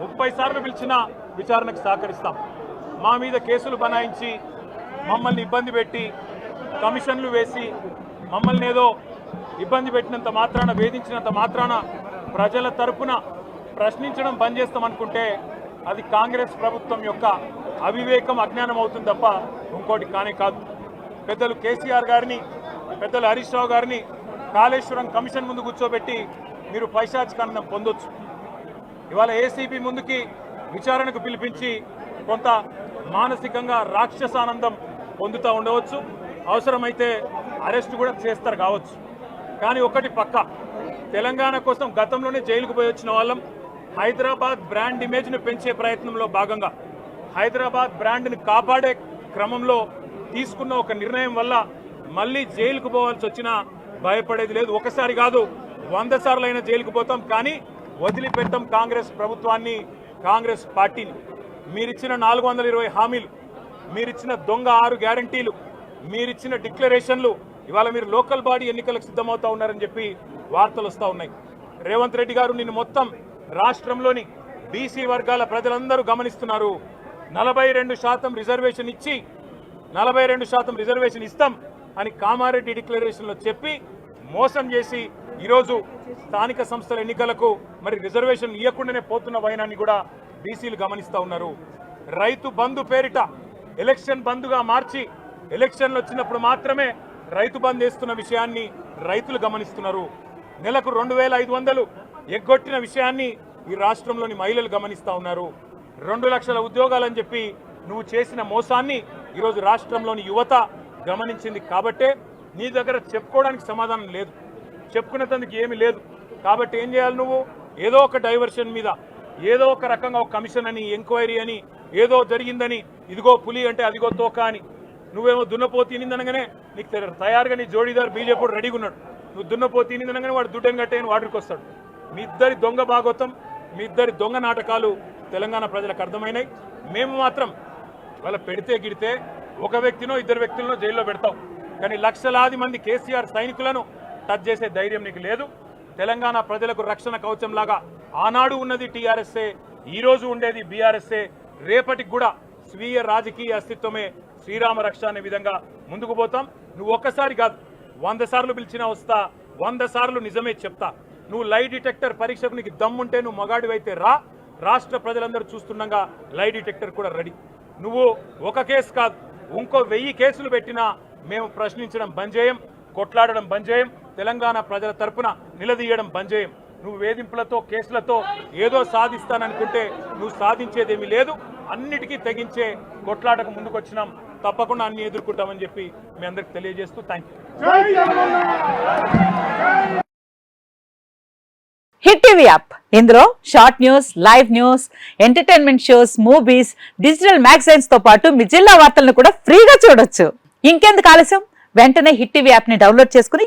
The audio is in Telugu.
ముప్పై సార్లు పిలిచినా విచారణకు సహకరిస్తాం. మా మీద కేసులు బనాయించి మమ్మల్ని ఇబ్బంది పెట్టి కమిషన్లు వేసి మమ్మల్ని ఏదో ఇబ్బంది పెట్టినంత మాత్రాన వేధించినంత మాత్రాన ప్రజల తరపున ప్రశ్నించడం బంద్ చేస్తామనుకుంటే అది కాంగ్రెస్ ప్రభుత్వం యొక్క అవివేకం అజ్ఞానం అవుతుంది తప్ప ఇంకోటి కానే కాదు. పెద్దలు కేసీఆర్ గారిని పెద్దలు హరీష్ రావు గారిని కాళేశ్వరం కమిషన్ ముందు కూర్చోబెట్టి మీరు పైశాచికానందం పొందొచ్చు. ఇవాళ ఏసీబీ ముందుకి విచారణకు పిలిపించి కొంత మానసికంగా రాక్షసానందం పొందుతూ ఉండవచ్చు. అవసరమైతే అరెస్ట్ కూడా చేస్తారు కావచ్చు. కానీ ఒకటి పక్క. తెలంగాణ కోసం గతంలోనే జైలుకు పోయి వచ్చిన వాళ్ళం హైదరాబాద్ బ్రాండ్ ఇమేజ్ను పెంచే ప్రయత్నంలో భాగంగా హైదరాబాద్ బ్రాండ్ని కాపాడే క్రమంలో తీసుకున్న ఒక నిర్ణయం వల్ల మళ్ళీ జైలుకు పోవాల్సి వచ్చినా భయపడేది లేదు. ఒకసారి కాదు వంద సార్లు అయినా జైలుకు పోతాం. కానీ వదిలిపెట్టం కాంగ్రెస్ ప్రభుత్వాన్ని కాంగ్రెస్ పార్టీని. మీరిచ్చిన నాలుగు వందల ఇరవై హామీలు మీరిచ్చిన దొంగ ఆరు గ్యారంటీలు మీరిచ్చిన డిక్లరేషన్లు ఇవాళ మీరు లోకల్ బాడీ ఎన్నికలకు సిద్ధమవుతా ఉన్నారని చెప్పి వార్తలు వస్తూ ఉన్నాయి. రేవంత్ రెడ్డి గారు నిన్ను మొత్తం రాష్ట్రంలోని బీసీ వర్గాల ప్రజలందరూ గమనిస్తున్నారు. నలభై రెండు శాతం రిజర్వేషన్ ఇచ్చి నలభై రెండు శాతం రిజర్వేషన్ ఇస్తాం అని కామారెడ్డి డిక్లరేషన్లో చెప్పి మోసం చేసి ఈరోజు స్థానిక సంస్థల ఎన్నికలకు మరి రిజర్వేషన్ ఇవ్వకుండానే పోతున్న వైనాన్ని కూడా బీసీలు గమనిస్తూ ఉన్నారు. రైతు బంధు పేరిట ఎలక్షన్ బంధుగా మార్చి ఎలక్షన్లు వచ్చినప్పుడు మాత్రమే రైతు బంద్ వేస్తున్న విషయాన్ని రైతులు గమనిస్తున్నారు. నెలకు రెండు వేల ఐదు వందలు ఎగ్గొట్టిన విషయాన్ని ఈ రాష్ట్రంలోని మహిళలు గమనిస్తూ ఉన్నారు. రెండు లక్షల ఉద్యోగాలని చెప్పి నువ్వు చేసిన మోసాన్ని ఈరోజు రాష్ట్రంలోని యువత గమనించింది కాబట్టే నీ దగ్గర చెప్పుకోవడానికి సమాధానం లేదు. చెప్పుకునేందుకు ఏమీ లేదు. కాబట్టి ఏం చేయాలి నువ్వు? ఏదో ఒక డైవర్షన్ మీద ఏదో ఒక రకంగా ఒక కమిషన్ అని ఎంక్వైరీ అని ఏదో జరిగిందని ఇదిగో పులి అంటే అదిగో తోక అని. నువ్వేమో దున్నపో తినిందనగానే నీకు తయారుగా నీ జోడీదారు బీజేపీ రెడీగా ఉన్నాడు. నువ్వు దున్నపో తినిందనగానే వాడు దుడ్డం కట్టేయని వాడికి వస్తాడు. మీ ఇద్దరి దొంగ భాగవతం మీ ఇద్దరి దొంగ నాటకాలు తెలంగాణ ప్రజలకు అర్థమైనాయి. మేము మాత్రం వాళ్ళ పెడితే గిడితే ఒక వ్యక్తినో ఇద్దరు వ్యక్తులను జైల్లో పెడతాం. కానీ లక్షలాది మంది కేసీఆర్ సైనికులను టచ్ చేసే ధైర్యం నీకు లేదు. తెలంగాణ ప్రజలకు రక్షణ కవచంలాగా ఆనాడు ఉన్నది టీఆర్ఎస్ఏ ఈ రోజు ఉండేది బీఆర్ఎస్ఏ. రేపటికి కూడా స్వీయ రాజకీయ అస్తిత్వమే శ్రీరామ రక్ష అనే విధంగా ముందుకు పోతాం. నువ్వు ఒక్కసారి కాదు వంద సార్లు పిలిచినా వస్తా వంద సార్లు నిజమే చెప్తా. నువ్వు లై డిటెక్టర్ పరీక్షకు నీకు దమ్ముంటే నువ్వు మగాడివైతే రా. రాష్ట్ర ప్రజలందరూ చూస్తుండగా లై డిటెక్టర్ కూడా రెడీ. నువ్వు ఒక కేసు కాదు ఇంకో వెయ్యి కేసులు పెట్టినా మేము ప్రశ్నించడం బంద్ చేయం కొట్లాడడం బంద్ చేయం తెలంగాణ ప్రజల తరపున నిలదీయడం బంద్ చేయం నువ్వు వేధింపులతో కేసులతో ఏదో సాధిస్తాననుకుంటే నువ్వు సాధించేదేమీ లేదు. అన్నిటికీ తెగించే కొట్లాటకు ముందుకొచ్చినాం. తప్పకుండా అన్ని ఎదుర్కొంటామని చెప్పి మీ అందరికి తెలియజేస్తూ థ్యాంక్ హిట్ టీవీ యాప్. ఇందులో short news live news entertainment shows movies digital మ్యాగజైన్స్తో పాటు మీ జిల్లా వార్తలను కూడా ఫ్రీగా చూడొచ్చు. ఇంకెందుకు ఆలస్యం? వెంటనే హిట్ టీవీ యాప్ని డౌన్లోడ్ చేసుకుని